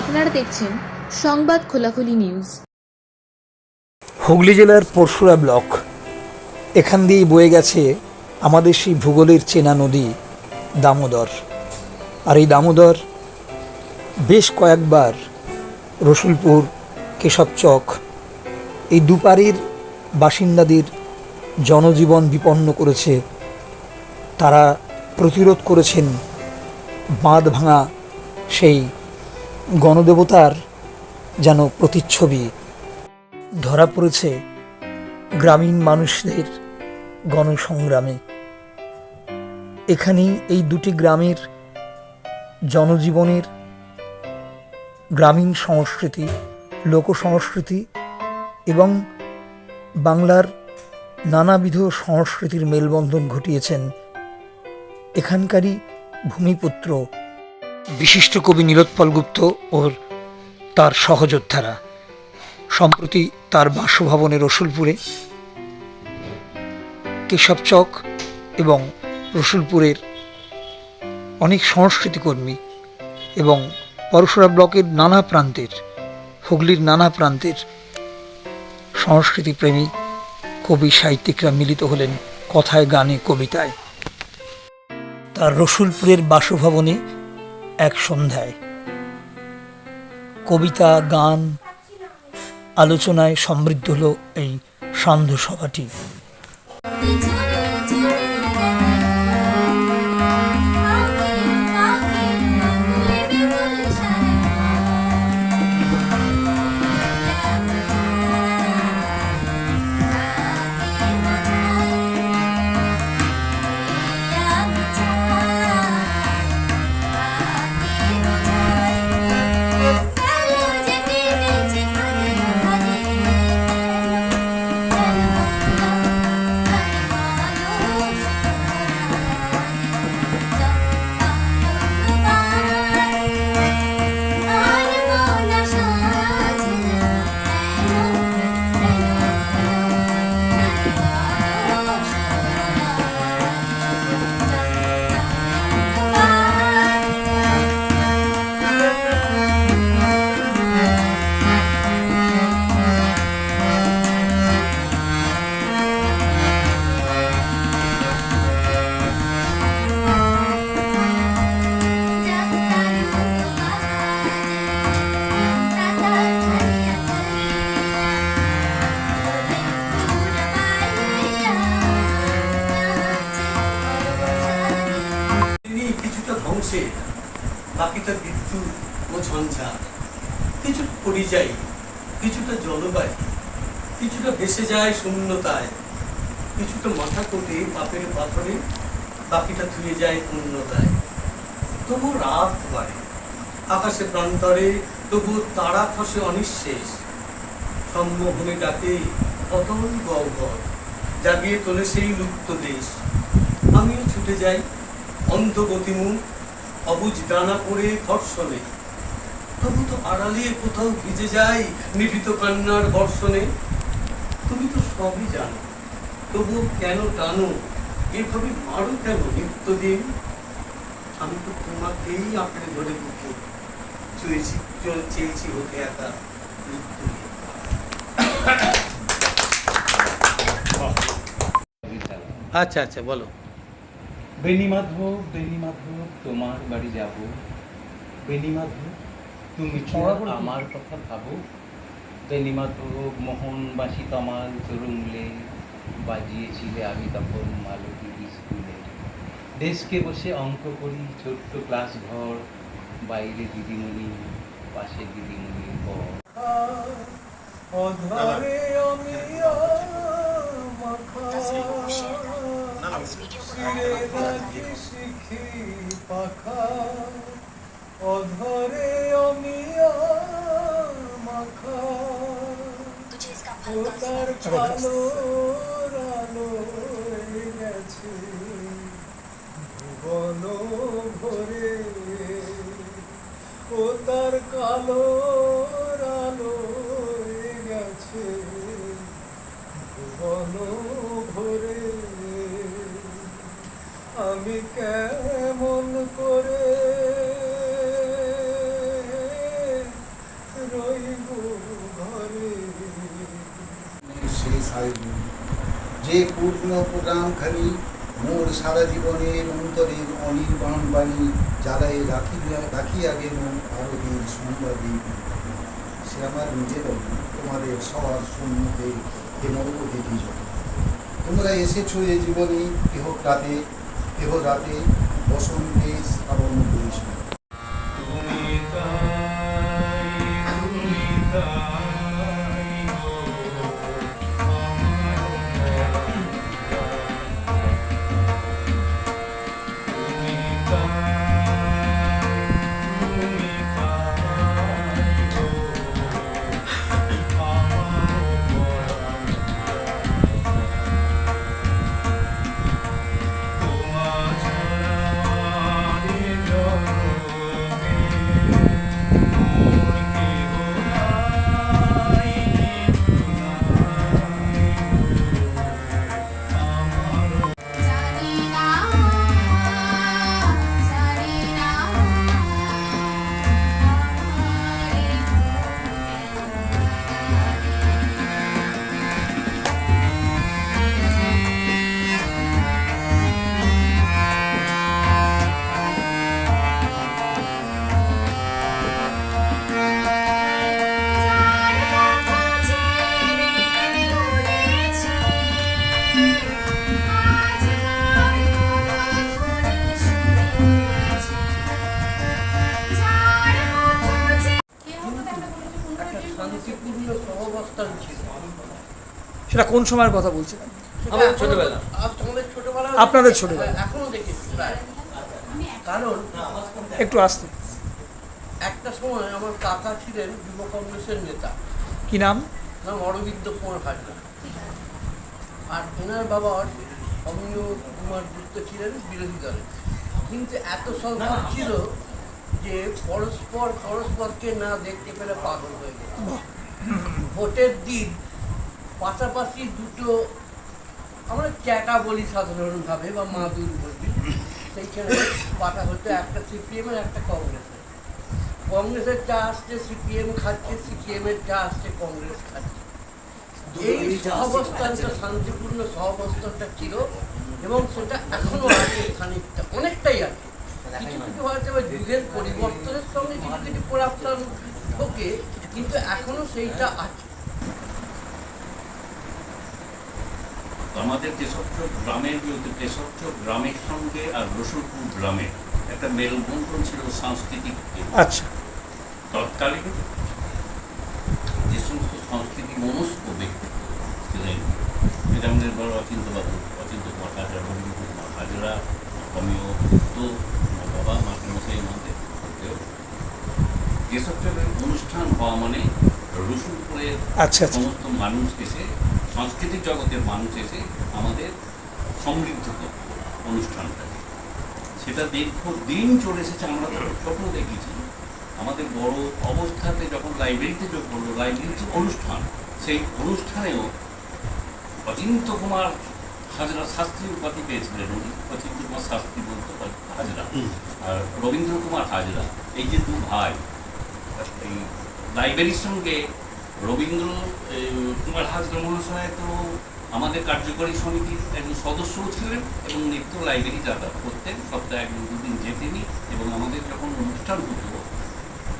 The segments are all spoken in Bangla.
আপনারা দেখছেন সংবাদ খোলাখুলি নিউজ। হুগলি জেলার পরশুরা ব্লক। এখান দিয়েই বয়ে গেছে আমাদের সেই ভূগোলের চেনা নদী, দামোদর। আর এই দামোদর বেশ কয়েকবার রসুলপুর কেশবচক এই দুপারির বাসিন্দাদের জনজীবন বিপন্ন করেছে। তারা প্রতিরোধ করেছেন বাঁধ ভাঙা সেই গণদেবতার যেন প্রতিচ্ছবি। ধরা পড়েছে গ্রামীণ মানুষদের গণসংগ্রামে। এখানেই এই দুটি গ্রামের জনজীবনের গ্রামীণ সংস্কৃতি লোক সংস্কৃতি এবং বাংলার নানাবিধ সংস্কৃতির মেলবন্ধন ঘটিয়েছেন। এখানকারই ভূমিপুত্র বিশিষ্ট কবি নীলোৎপল গুপ্ত ও তার সহযোদ্ধারা। সম্প্রতি তার বাসভবনে রসুলপুরে কেশবচক এবং রসুলপুরের অনেক সংস্কৃতিকর্মী এবং পরশুরা ব্লকের নানা প্রান্তের, হুগলির নানা প্রান্তের সংস্কৃতিপ্রেমী কবি সাহিত্যিকরা মিলিত হলেন কথায় গানে, কবিতায়। তার রসুলপুরের বাসভবনে এক সন্ধ্যায়। কবিতা গান আলোচনায় সমৃদ্ধ হলো এই সান্ধ্য সভাটি। পরিযায়ী কিছুটা জলবায়ু, কিছুটা ভেসে যায় শূন্যতায়, কিছুটা মাথা কোটে পাপের পাথরে, বাকিটা ধুয়ে যায় পূর্ণতায়। তবু রাত বাড়ে, আকাশে প্রান্তরে তবু তারা খসে অনিঃশেষ। সম্মোহনে ডাকে অতল গহ্বর, জাগিয়ে তোলে সেই লুপ্ত দেশ। আমিও ছুটে যাই অন্ধগতিমুখ অবুজ ডানা পড়ে ধর্ষণে। তবু তো আড়ালে কোথাও ভিজে যায় নিভৃত কান্নার বর্ষণে। তুমি তো সবই জানো তবু কেন টানো? এভাবে মারো কেন নিত্যদিন? আমি তো তোমাকেই আঁকড়ে ধরে বুকে চেয়েছি চেয়েছি হতে একা মৃত্যুহীন। আচ্ছা আচ্ছা বলো। বেনি মাধব বেনি মাধব তোমার বাড়ি যাব। বেনি মাধব তুমি আমার কথা ভাবো? মাধব মোহনবাসী তমাল তরুণলে বাজিয়েছিলে আমি তখন মালতী স্কুলে। ডেস্কে বসে অঙ্ক করি ছোট্ট ক্লাস ঘর বাইরে দিদিমণি পাশে দিদিমণির ঘর অধরে আমি শিখি পাখা। অধরে তার কালো রালো গেছে ভুবন ভরে ও তার কালো রালো গেছে ভুবন ভরে আমি কেমন করে আয়ু যে পূর্ণ প্রোগ্রামখানি মোর সারা জীবনের অন্তরের অনির্বাণ বাণী জ্বালায় রাখি রাখিয়া গেল ভারতের সংবাদে সে আমার নিবেদন তোমাদের সবার সম্মুখে কেমন অতিথি তোমরা এসেছ এ জীবনে, কেহ রাতে কেহ রাতে, বসন্তে সেটা কোন সময়ের কথা বলছিলেন আমাদের ছোটবেলা। আমাদের ছোটবেলা আপনাদের ছোটবেলা। এখনও দেখেছি প্রায়। কারণ একটু আসতে। একটা সময় আমার কাকা ছিলেন যুব কংগ্রেসের নেতা। কি নাম? নাম অরবিন্দ কুমার হাজরা। আর এনার বাবা অমিয় কুমার গুপ্ত ছিলেন বিরোধী দলে। কিন্তু এত সংখ্যক ছিল যে পরস্পর পরস্পরকে না দেখতে পেলে পাগল হয়ে গেল ভোটের দিন পাশাপাশি দুটো আমরা চ্যাটা বলি সাধারণভাবে বা মাদুর বলি। সেইখানে পাঠা হতো একটা সিপিএম এর একটা কংগ্রেসের কংগ্রেসের চা আসছে সিপিএম খাচ্ছে সিপিএম এর চা আসছে কংগ্রেস খাচ্ছে। এই সহাবস্থানটা শান্তিপূর্ণ সহাবস্থানটা ছিল এবং সেটা এখনও আছে খানিকটা অনেকটাই আছে। কিছু কিছু হয়তো যুগের পরিবর্তনের সঙ্গে কিছু কিছু করাপশন ঢোকে কিন্তু এখনও সেইটা আছে। আমাদের তেসট্ট গ্রামের তেসট্ট গ্রামের সঙ্গে আর রসুলপুর গ্রামের একটা মেলবন্ধন ছিল সাংস্কৃতিক আচ্ছা। তৎকালীন যে সমস্ত সংস্কৃতি মনস্ক ব্যক্তিত্ব ছিলেন বড় অচিন্ত বাবু অচিন্ত কুমার হাজরা রবীন্দ্র কুমার হাজরা অমিয় তো আমার বাবা আমাদের মধ্যেও তেসট্টের অনুষ্ঠান হওয়া মানে রসুলপুরের আচ্ছা আচ্ছা। সমস্ত মানুষ এসে সাংস্কৃতিক জগতের মানুষ এসে আমাদের সমৃদ্ধ করত অনুষ্ঠানটাকে। সেটা দীর্ঘ দিন চলে এসেছে আমরা তো স্বপ্ন দেখেছি। আমাদের বড় অবস্থাতে যখন লাইব্রেরিতে যোগ করল লাইব্রেরির যে অনুষ্ঠান সেই অনুষ্ঠানেও অচিন্ত কুমার হাজরা শাস্ত্রী উপাধি পেয়েছিলেন উনি। অচিন্ত কুমার শাস্ত্রী বলতে হাজরা। আর রবীন্দ্র কুমার হাজরা এই যে দু ভাই এই লাইব্রেরির সঙ্গে রবীন্দ্র কুমার হাজরা মহাশয় তো আমাদের কার্যকরী সমিতির একজন সদস্যও ছিলেন এবং নিত্য লাইব্রেরি যাতায়াত করতেন। সপ্তাহে একদিন দুদিন যেতেনই এবং আমাদের যখন অনুষ্ঠান হতো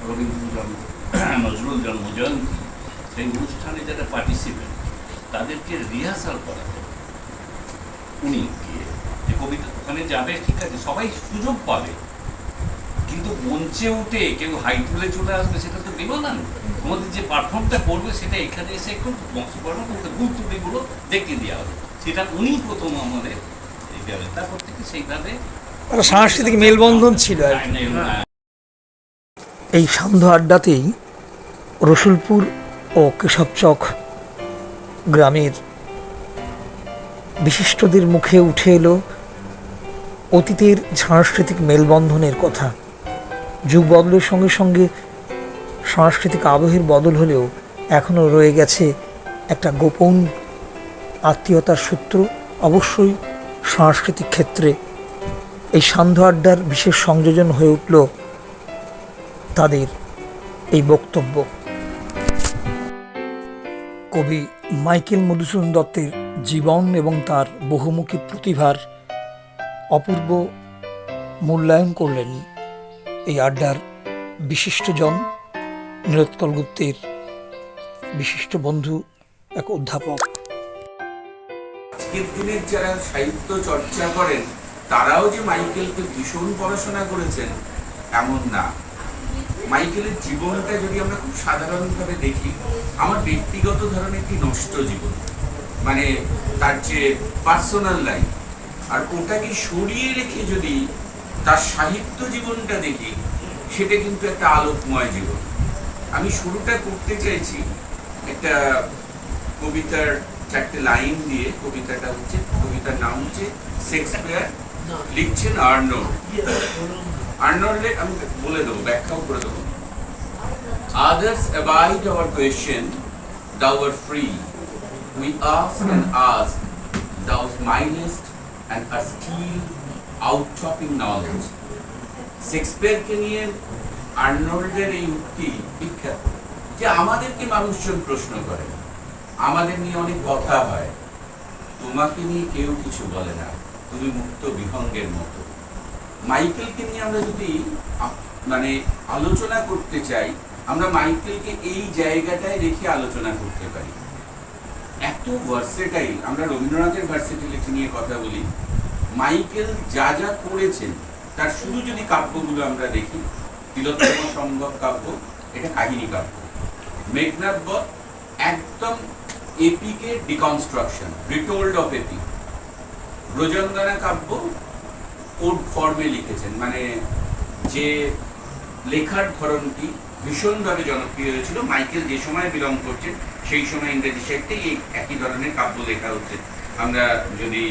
রবীন্দ্র জন্ম, নজরুল জন্ম জয়ন্তী সেই অনুষ্ঠানে যারা পার্টিসিপেন্ট তাদেরকে রিহার্সাল করাতেন। উনি গিয়ে যে কবিতা ওখানে যাবে, ঠিক আছে, সবাই সুযোগ পাবে। কিন্তু মঞ্চে উঠে কেউ হাই তুলে চলে আসবে সেটা তো বেমানান আমাদের যে পারফর্মটা করবে সেটা এখানে এসে একটু বংশকর্ম করতে ভুল ত্রুটিগুলো দেখিয়ে দেওয়া হবে। সেটা উনি প্রথম আমাদের এই তারপর থেকে সেইভাবে সাংস্কৃতিক মেলবন্ধন ছিল এই সান্ধ্য আড্ডাতেই রসুলপুর ও কেশবচক গ্রামের বিশিষ্টদের মুখে উঠে এলো অতীতের সাংস্কৃতিক মেলবন্ধনের কথা। যুগ বদলের সঙ্গে সঙ্গে সাংস্কৃতিক আবহের বদল হলেও এখনও রয়ে গেছে একটা গোপন আত্মীয়তার সূত্র। অবশ্যই সাংস্কৃতিক ক্ষেত্রে এই সান্ধ্য আড্ডার বিশেষ সংযোজন হয়ে উঠল তাদের এই বক্তব্য। কবি মাইকেল মধুসূদন দত্তের জীবন এবং তার বহুমুখী প্রতিভার অপূর্ব মূল্যায়ন করলেন। এই আড্ডার বিশিষ্টজন নীলোৎকল গুপ্তের বিশিষ্ট বন্ধু এক অধ্যাপক। আজকের দিনের যারা সাহিত্য চর্চা করেন, তারাও যে মাইকেলকে ভীষণ পড়াশোনা করেছেন, এমন না। মাইকেলের জীবনটা যদি আমরা খুব সাধারণভাবে দেখি, আমার ব্যক্তিগত ধরনের একটি নষ্ট জীবন। মানে তার যে পার্সোনাল লাইফ আর ওটাকে সরিয়ে রেখে যদি তার সাহিত্য জীবনটা দেখি সেটা কিন্তু একটা আলোকময় জীবন। আমি শুরুটা করতে চাইছি একটা কবিতার চারটে লাইন দিয়ে। কবিতাটা হচ্ছে কবিতার নাম হচ্ছে শেক্সপিয়ার লিখছেন আর্নল্ড। আর্নল্ডে আমি বলে দেবো ব্যাখ্যাও করে দেবো। Others abide our question, thou art free. We ask and ask, thou smilest and are still outtopping knowledge. শেক্সপিয়ারকে নিয়ে আর্নল্ডের এই উক্তি বিখ্যাত। যে আমাদেরকে মানুষজন প্রশ্ন করে, আমাদের নিয়ে অনেক কথা হয়। তোমাকে নিয়ে কেউ কিছু বলে না, তুমি মুক্ত বিহঙ্গের মতো। মাইকেলকে নিয়ে আমরা যদি মানে আলোচনা করতে চাই, আমরা মাইকেলকে এই জায়গাটায় রেখে আলোচনা করতে পারি। এত ভার্সেটাইল আমরা রবীন্দ্রনাথের ভার্সেটিলিটি নিয়ে কথা বলি মাইকেল যা যা করেছেন, তার শুধু যদি কাব্যগুলো আমরা দেখি, তিলোত্তম সম্ভব কাব্য, এটা কাহিনী কাব্য। মেঘনাথ বধ একদম APK deconstruction retold of epic Brajangana Kavya code ফর্মে লিখেছেন মানে যে লেখার ধরনটি ভীষণভাবে জনপ্রিয় হয়েছিল। মাইকেল যে সময় বিলং করছেন, সেই সময় ইংরেজি সাহিত্যে এই একই ধরনের কাব্য লেখা হচ্ছে। আমরা যদি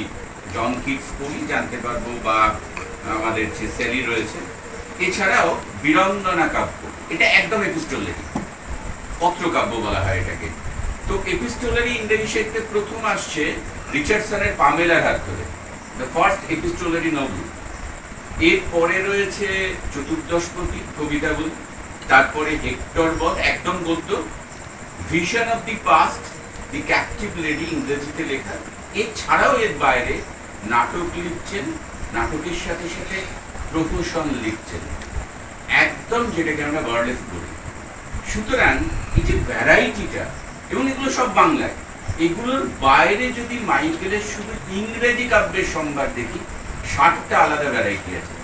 জন কিটস পড়ি জানতে পারব বা আমাদের যে সেলি রয়েছে। এছাড়াও বীরন্দনা কাব্য, এটা একদম এপিস্টোলারি পত্রকাব্য বলা হয় এটাকে। তো এপিস্টোলারি ইংরেজি সাহিত্যে প্রথম আসছে রিচার্ডসনের পামেলার হাত ধরে দ্য ফার্স্ট এপিস্টোলারি নভেল এর পরে রয়েছে চতুর্দশপতি কবিতাগুলো, তারপরে হেক্টর বধ একদম গদ্য vision of the past the captive lady ইংরেজিতে লেখা। এছাড়াও এর বাইরে নাটক লিখছেন, নাটকের সাথে সাথে প্রহসন লিখছেন। একদম যেটাকে আমরা বার্লেস বলি। সুতরাং এই যে ভ্যারাইটিটা এবং এগুলো সব বাংলায়, এগুলোর বাইরে যদি মাইকেলের শুধু ইংরেজি কাব্যের সংবাদ দেখি, ষাটটা আলাদা ভ্যারাইটি আছে।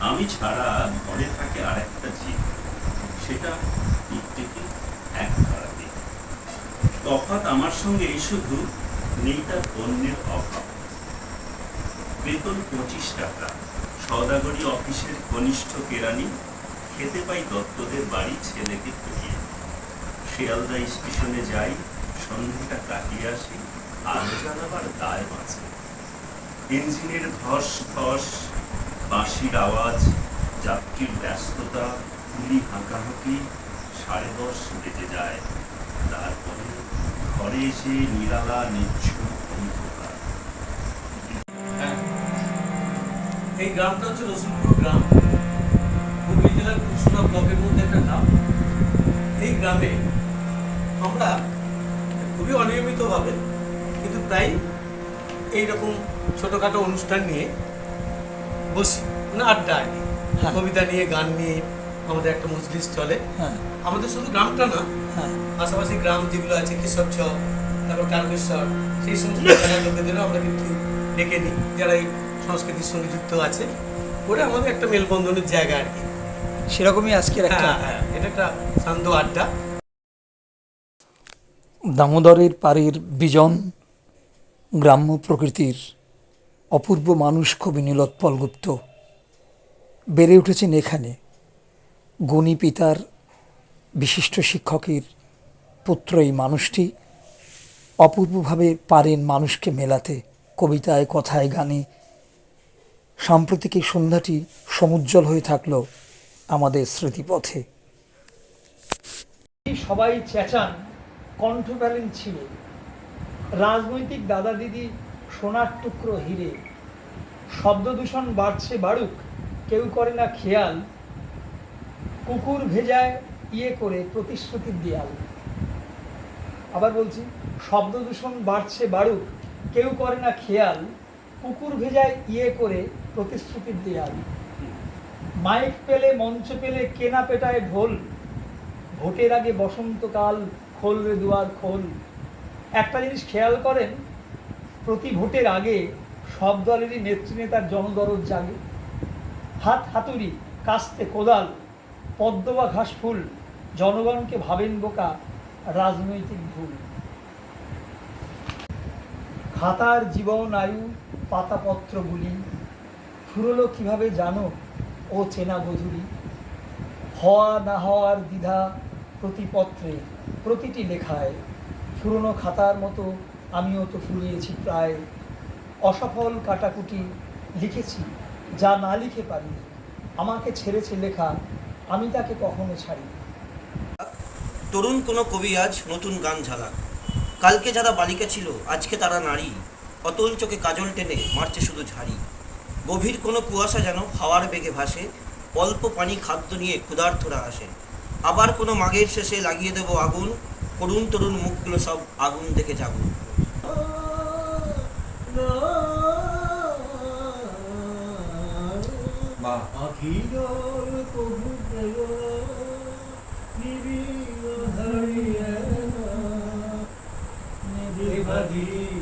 আমি ছাড়া ঘরে থাকে আর একটা জীব। সেটা প্রত্যেকে এক ধারাতে। তফাৎ আমার সঙ্গে এই শুধু নেই তার অন্যের অভাব। বেতন পঁচিশ টাকা। সদাগরি অফিসের কনিষ্ঠ কেরানি খেতে পাই দত্তদের বাড়ি ছেলেকে পড়িয়ে শিয়ালদা স্টেশনে যাই, সন্ধ্যাটা কাটিয়ে আসি, আলো জ্বালাবার দায় বাঁচে। ইঞ্জিনের ধস ধস বাঁশির আওয়াজ, যাত্রীর ব্যস্ততা গুলি হাঁকাহাঁকি, সাড়ে দশ বেজে যায়। তারপরে ঘরে এসে নিরালা নিচ্ছু অন্ধকার। এই গ্রামটা হচ্ছে রসুলপুর গ্রাম। হুগলি জেলার কুসুরা ব্লকের মধ্যে একটা গ্রাম। এই গ্রামে আমরা খুবই অনিয়মিতভাবে, কিন্তু প্রায় এইরকম ছোটোখাটো অনুষ্ঠান নিয়ে বসি মানে আড্ডা আর হ্যাঁ। কবিতা নিয়ে গান নিয়ে আমাদের একটা মজলিস চলে। হ্যাঁ। আমাদের শুধু গ্রামটা না হ্যাঁ। পাশাপাশি গ্রাম যেগুলো আছে কেশবচর তারপর তারকেশ্বর সেই সমস্ত জায়গার লোকেদেরও আমরা কিন্তু ডেকে নিই যারা এই সংস্কৃতির সঙ্গে যুক্ত আছে। করে আমাদের একটা মেলবন্ধনের জায়গা আর কি। সেরকমই আজকের একটা এটা একটা শান্ত আড্ডা। দামোদরের পাড়ের বিজন গ্রাম্য প্রকৃতির অপূর্ব মানুষ কবি নীলোৎপল গুপ্ত বেড়ে উঠেছেন এখানে। গুণী পিতার বিশিষ্ট শিক্ষকের পুত্র এই মানুষটি। অপূর্বভাবে পারেন মানুষকে মেলাতে, কবিতায়, কথায়, গানে। সাম্প্রতিক এই সন্ধ্যাটি সমুজ্জ্বল হয়ে থাকল আমাদের স্মৃতিপথে। সবাই চেঁচান, কণ্ঠ ছিঁড়ে রাজনৈতিক দাদা দিদি সোনার টুকরো হিরে। শব্দ দূষণ বাড়ছে বাড়ুক, কেউ করে না খেয়াল। কুকুর ভেজায় ইয়ে করে প্রতিশ্রুতির দেয়াল। আবার বলছি, শব্দ দূষণ বাড়ছে বাড়ুক, কেউ করে না খেয়াল। কুকুর ভেজায় ইয়ে করে প্রতিশ্রুতির দেয়াল। মাইক পেলে, মঞ্চ পেলে, কেনা পেটায় ঢোল। ভোটের আগে বসন্তকাল, খোল রে দুয়ার খোল। একটা জিনিস খেয়াল করেন প্রতি ভোটের আগে সব দলেরই নেতৃনেতার জনদরদ জাগে, হাত হাতুড়ি, কাস্তে কোদাল পদ্ম বা ঘাস ফুল, জনগণকে ভাবেন বোকা, রাজনৈতিক ভুল। খাতার জীবন আয়ু, পাতাপত্রগুলি, ফুরলো কীভাবে জানো, ও চেনা গধুলি হওয়া না হওয়ার দ্বিধা প্রতিপত্রে প্রতিটি লেখায় পুরনো খাতার মতো আমিও তো ফুরিয়েছি প্রায় অসফল কাটাকুটি লিখেছি, যা না লিখে পারিনি। আমাকে ছেড়েছে লেখা, আমি তাকে কখনো ছাড়িনি। তরুণ কোনো কবি আজ নতুন গান ঝালা কালকে যারা বালিকা ছিল, আজকে তারা নারী। অতল চোখে কাজল টেনে মারছে শুধু ঝাড়ি। গভীর কোনো কুয়াশা যেন হাওয়ার বেগে ভাসে, অল্প পানি খাদ্য নিয়ে ক্ষুধার্থরা আসে। আবার কোনো মাঘের শেষে লাগিয়ে দেবো আগুন, করুণ তরুণ মুখগুলো সব আগুন দেখে জাগুন। আখির কবু নিবিড় হরিয়া নিবিড়